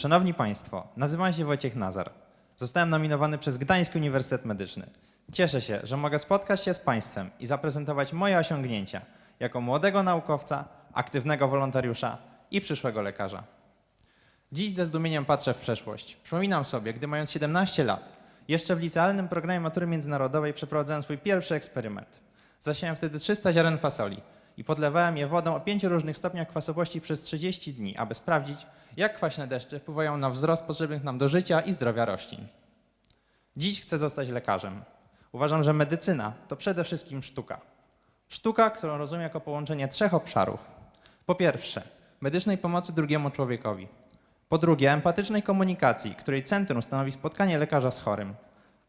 Szanowni Państwo, nazywam się Wojciech Nazar. Zostałem nominowany przez Gdański Uniwersytet Medyczny. Cieszę się, że mogę spotkać się z Państwem i zaprezentować moje osiągnięcia jako młodego naukowca, aktywnego wolontariusza i przyszłego lekarza. Dziś ze zdumieniem patrzę w przeszłość. Przypominam sobie, gdy mając 17 lat, jeszcze w licealnym programie matury międzynarodowej przeprowadzałem swój pierwszy eksperyment. Zasiałem wtedy 300 ziaren fasoli i podlewałem je wodą o pięciu różnych stopniach kwasowości przez 30 dni, aby sprawdzić, jak kwaśne deszcze wpływają na wzrost potrzebnych nam do życia i zdrowia roślin. Dziś chcę zostać lekarzem. Uważam, że medycyna to przede wszystkim sztuka. Sztuka, którą rozumiem jako połączenie trzech obszarów. Po pierwsze, medycznej pomocy drugiemu człowiekowi. Po drugie, empatycznej komunikacji, której centrum stanowi spotkanie lekarza z chorym.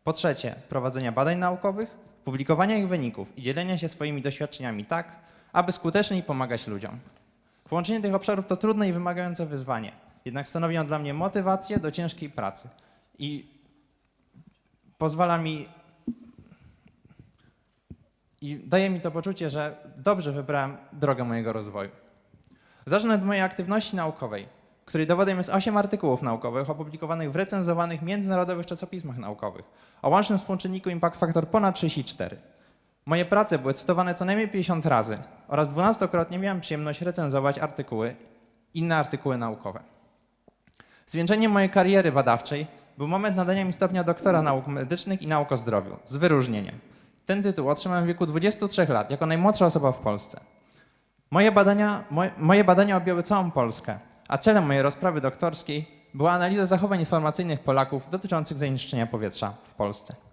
Po trzecie, prowadzenia badań naukowych, publikowania ich wyników i dzielenia się swoimi doświadczeniami tak, aby skuteczniej pomagać ludziom. Połączenie tych obszarów to trudne i wymagające wyzwanie, jednak stanowi on dla mnie motywację do ciężkiej pracy i pozwala mi i daje mi to poczucie, że dobrze wybrałem drogę mojego rozwoju. Zacznę od mojej aktywności naukowej, której dowodem jest 8 artykułów naukowych opublikowanych w recenzowanych międzynarodowych czasopismach naukowych o łącznym współczynniku impact factor ponad 34. Moje prace były cytowane co najmniej 50 razy oraz dwunastokrotnie miałem przyjemność recenzować artykuły, inne artykuły naukowe. Zwieńczeniem mojej kariery badawczej był moment nadania mi stopnia doktora nauk medycznych i nauk o zdrowiu z wyróżnieniem. Ten tytuł otrzymałem w wieku 23 lat jako najmłodsza osoba w Polsce. Moje badania, moje, moje badania objęły całą Polskę, a celem mojej rozprawy doktorskiej była analiza zachowań informacyjnych Polaków dotyczących zanieczyszczenia powietrza w Polsce.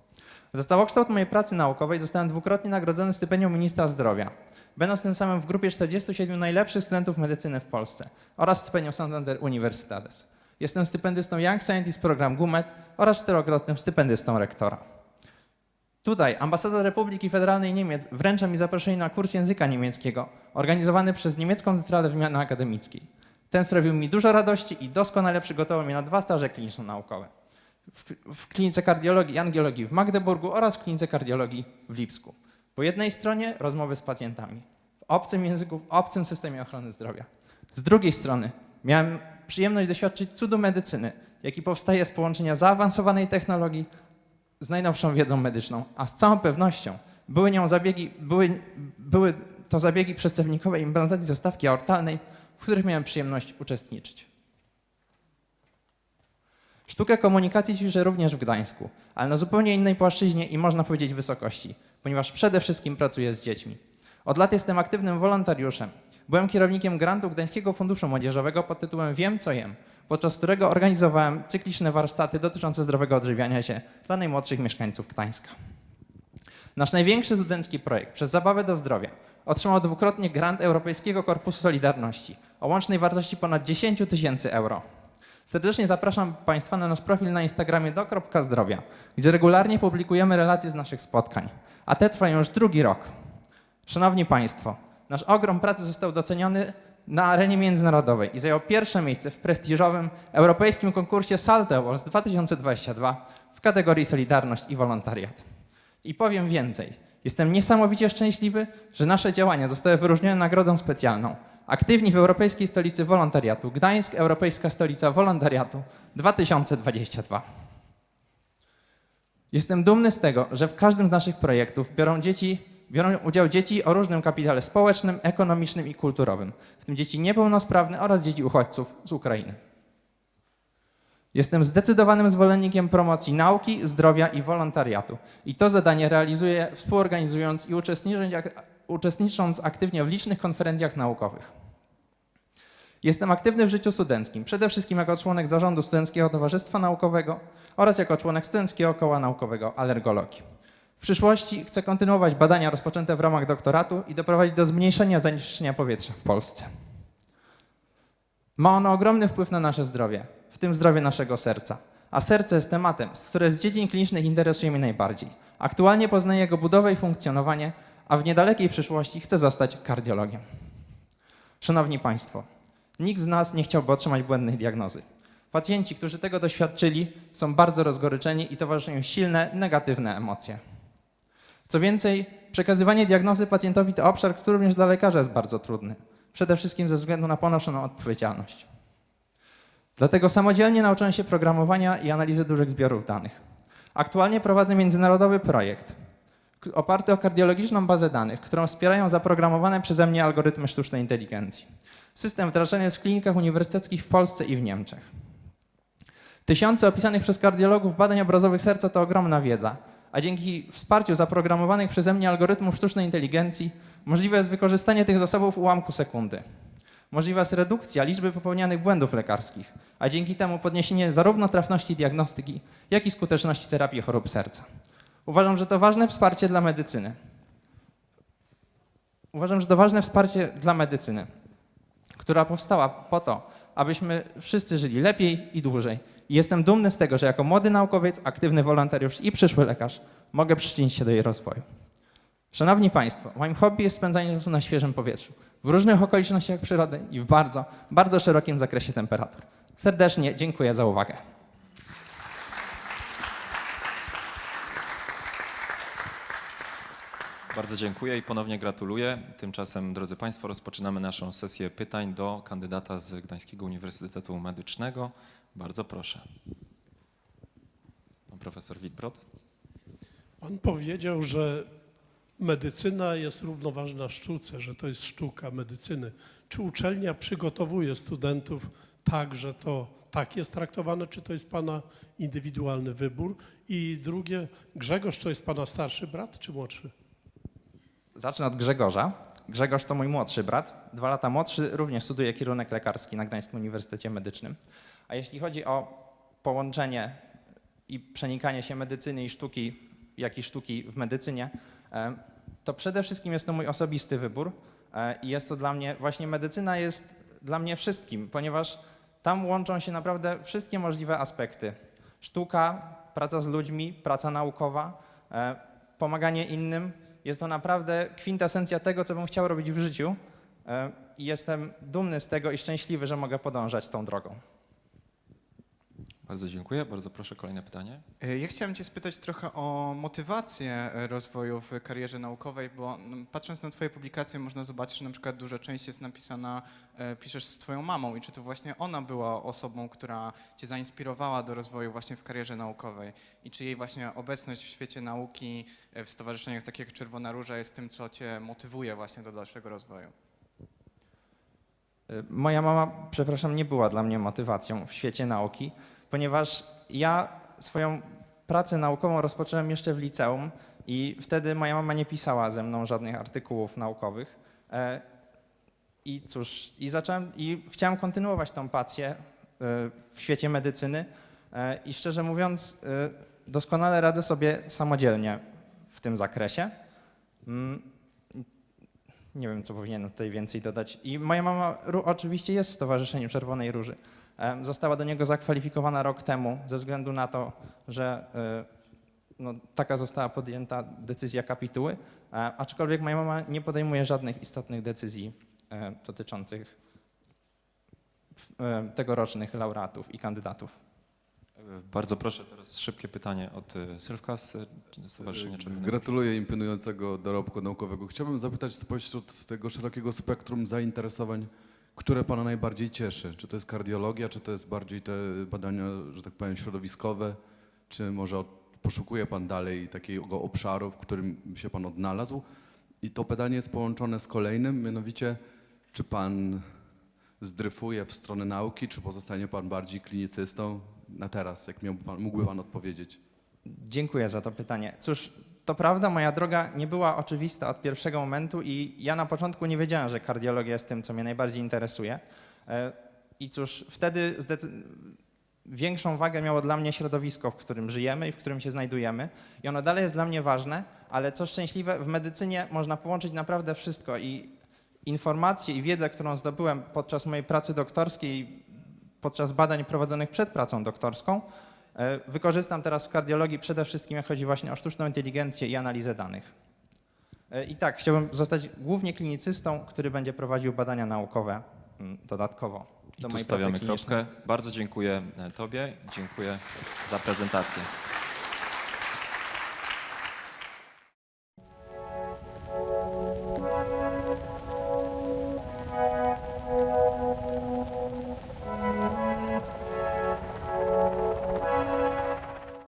Za całokształt mojej pracy naukowej zostałem dwukrotnie nagrodzony stypendium ministra zdrowia, będąc tym samym w grupie 47 najlepszych studentów medycyny w Polsce oraz stypendium Santander Universitades. Jestem stypendystą Young Scientist Program GUMET oraz czterokrotnym stypendystą rektora. Tutaj ambasador Republiki Federalnej Niemiec wręcza mi zaproszenie na kurs języka niemieckiego organizowany przez niemiecką centralę wymiany akademickiej. Ten sprawił mi dużo radości i doskonale przygotował mnie na dwa staże kliniczno-naukowe. W, w klinice kardiologii i angiologii w Magdeburgu oraz w klinice kardiologii w Lipsku. Po jednej stronie rozmowy z pacjentami, w obcym języku, w obcym systemie ochrony zdrowia. Z drugiej strony miałem przyjemność doświadczyć cudu medycyny, jaki powstaje z połączenia zaawansowanej technologii z najnowszą wiedzą medyczną, a z całą pewnością były, nią zabiegi, były, były to zabiegi przedstawnikowej implantacji zastawki aortalnej, w których miałem przyjemność uczestniczyć. Sztukę komunikacji ćwiczę również w Gdańsku, ale na zupełnie innej płaszczyźnie i można powiedzieć wysokości, ponieważ przede wszystkim pracuję z dziećmi. Od lat jestem aktywnym wolontariuszem. Byłem kierownikiem grantu Gdańskiego Funduszu Młodzieżowego pod tytułem Wiem co jem, podczas którego organizowałem cykliczne warsztaty dotyczące zdrowego odżywiania się dla najmłodszych mieszkańców Gdańska. Nasz największy studencki projekt przez Zabawę do Zdrowia otrzymał dwukrotnie grant Europejskiego Korpusu Solidarności o łącznej wartości ponad 10 tysięcy euro. Serdecznie zapraszam Państwa na nasz profil na Instagramie do.zdrowia, gdzie regularnie publikujemy relacje z naszych spotkań, a te trwają już drugi rok. Szanowni Państwo, nasz ogrom pracy został doceniony na arenie międzynarodowej i zajął pierwsze miejsce w prestiżowym europejskim konkursie Salt Awards 2022 w kategorii Solidarność i Wolontariat. I powiem więcej. Jestem niesamowicie szczęśliwy, że nasze działania zostały wyróżnione nagrodą specjalną. Aktywni w Europejskiej Stolicy Wolontariatu. Gdańsk, Europejska Stolica Wolontariatu 2022. Jestem dumny z tego, że w każdym z naszych projektów biorą, dzieci, biorą udział dzieci o różnym kapitale społecznym, ekonomicznym i kulturowym, w tym dzieci niepełnosprawne oraz dzieci uchodźców z Ukrainy. Jestem zdecydowanym zwolennikiem promocji nauki, zdrowia i wolontariatu. I to zadanie realizuję współorganizując i uczestnicząc, uczestnicząc aktywnie w licznych konferencjach naukowych. Jestem aktywny w życiu studenckim, przede wszystkim jako członek zarządu Studenckiego Towarzystwa Naukowego oraz jako członek Studenckiego Koła Naukowego Alergologii. W przyszłości chcę kontynuować badania rozpoczęte w ramach doktoratu i doprowadzić do zmniejszenia zanieczyszczenia powietrza w Polsce. Ma ono ogromny wpływ na nasze zdrowie, w tym zdrowie naszego serca. A serce jest tematem, z którym z dziedzin klinicznych interesuje mnie najbardziej. Aktualnie poznaję jego budowę i funkcjonowanie, a w niedalekiej przyszłości chcę zostać kardiologiem. Szanowni Państwo, nikt z nas nie chciałby otrzymać błędnej diagnozy. Pacjenci, którzy tego doświadczyli, są bardzo rozgoryczeni i towarzyszą im silne, negatywne emocje. Co więcej, przekazywanie diagnozy pacjentowi to obszar, który również dla lekarza jest bardzo trudny. Przede wszystkim ze względu na ponoszoną odpowiedzialność. Dlatego samodzielnie nauczyłem się programowania i analizy dużych zbiorów danych. Aktualnie prowadzę międzynarodowy projekt oparty o kardiologiczną bazę danych, którą wspierają zaprogramowane przeze mnie algorytmy sztucznej inteligencji. System wdrażany jest w klinikach uniwersyteckich w Polsce i w Niemczech. Tysiące opisanych przez kardiologów badań obrazowych serca to ogromna wiedza, a dzięki wsparciu zaprogramowanych przeze mnie algorytmów sztucznej inteligencji możliwe jest wykorzystanie tych zasobów w ułamku sekundy. Możliwa jest redukcja liczby popełnianych błędów lekarskich, a dzięki temu podniesienie zarówno trafności diagnostyki, jak i skuteczności terapii chorób serca. Uważam, że to ważne wsparcie dla medycyny. Uważam, że to ważne wsparcie dla medycyny, która powstała po to, abyśmy wszyscy żyli lepiej i dłużej. Jestem dumny z tego, że jako młody naukowiec, aktywny wolontariusz i przyszły lekarz mogę przyczynić się do jej rozwoju. Szanowni Państwo, moim hobby jest spędzanie czasu na świeżym powietrzu, w różnych okolicznościach przyrody i w bardzo, bardzo szerokim zakresie temperatur. Serdecznie dziękuję za uwagę. Bardzo dziękuję i ponownie gratuluję. Tymczasem, drodzy Państwo, rozpoczynamy naszą sesję pytań do kandydata z Gdańskiego Uniwersytetu Medycznego. Bardzo proszę. Pan profesor Witbrod. Pan powiedział, że medycyna jest równoważna sztuce, że to jest sztuka medycyny. Czy uczelnia przygotowuje studentów tak, że to tak jest traktowane, czy to jest Pana indywidualny wybór? I drugie, Grzegorz to jest Pana starszy brat czy młodszy? Zacznę od Grzegorza. Grzegorz to mój młodszy brat, dwa lata młodszy, również studiuje kierunek lekarski na Gdańskim Uniwersytecie Medycznym. A jeśli chodzi o połączenie i przenikanie się medycyny i sztuki, jak i sztuki w medycynie, e, to przede wszystkim jest to mój osobisty wybór e, i jest to dla mnie, właśnie medycyna jest dla mnie wszystkim, ponieważ tam łączą się naprawdę wszystkie możliwe aspekty. Sztuka, praca z ludźmi, praca naukowa, e, pomaganie innym. Jest to naprawdę kwintesencja tego, co bym chciał robić w życiu e, i jestem dumny z tego i szczęśliwy, że mogę podążać tą drogą. Bardzo dziękuję. Bardzo proszę, kolejne pytanie. E, Ja chciałem Cię spytać trochę o motywację e, rozwoju w karierze naukowej, bo no, patrząc na Twoje publikacje można zobaczyć, że na przykład duża część jest napisana, e, piszesz z Twoją mamą i czy to właśnie ona była osobą, która Cię zainspirowała do rozwoju właśnie w karierze naukowej i czy jej właśnie obecność w świecie nauki, w stowarzyszeniach takich jak Czerwona Róża jest tym, co Cię motywuje właśnie do dalszego rozwoju? Moja mama, przepraszam, nie była dla mnie motywacją w świecie nauki, ponieważ ja swoją pracę naukową rozpocząłem jeszcze w liceum i wtedy moja mama nie pisała ze mną żadnych artykułów naukowych. E, I cóż, i zacząłem, i chciałem kontynuować tą pasję y, w świecie medycyny E, i szczerze mówiąc, doskonale radzę sobie samodzielnie w tym zakresie. Mm, nie wiem, co powinienem tutaj więcej dodać. I moja mama oczywiście jest w Stowarzyszeniu Czerwonej Róży. Została do niego zakwalifikowana rok temu ze względu na to, że y, no, taka została podjęta decyzja kapituły, e, aczkolwiek moja mama nie podejmuje żadnych istotnych decyzji e, dotyczących e, tegorocznych laureatów i kandydatów. E, Bardzo proszę teraz szybkie pytanie od e, Sylwka z e, Stowarzyszenia Czerwonego. Gratuluję imponującego dorobku naukowego. Chciałbym zapytać spośród tego szerokiego spektrum zainteresowań, które Pana najbardziej cieszy? Czy to jest kardiologia, czy to jest bardziej te badania, że tak powiem, środowiskowe, czy może poszukuje Pan dalej takiego obszaru, w którym się Pan odnalazł? I to pytanie jest połączone z kolejnym, mianowicie, czy Pan zdryfuje w stronę nauki, czy pozostanie Pan bardziej klinicystą na teraz, jak pan, mógłby Pan odpowiedzieć? Dziękuję za to pytanie. Cóż, to prawda, moja droga nie była oczywista od pierwszego momentu i ja na początku nie wiedziałem, że kardiologia jest tym, co mnie najbardziej interesuje. E, I cóż, wtedy większą wagę miało dla mnie środowisko, w którym żyjemy i w którym się znajdujemy. I ono dalej jest dla mnie ważne, ale co szczęśliwe, w medycynie można połączyć naprawdę wszystko i informacje i wiedzę, którą zdobyłem podczas mojej pracy doktorskiej, podczas badań prowadzonych przed pracą doktorską, Wykorzystam teraz w kardiologii przede wszystkim, jak chodzi właśnie o sztuczną inteligencję i analizę danych. E, I tak, chciałbym zostać głównie klinicystą, który będzie prowadził badania naukowe mm, dodatkowo I do tu mojej stawiamy kropkę. Bardzo dziękuję e, Tobie, dziękuję za prezentację.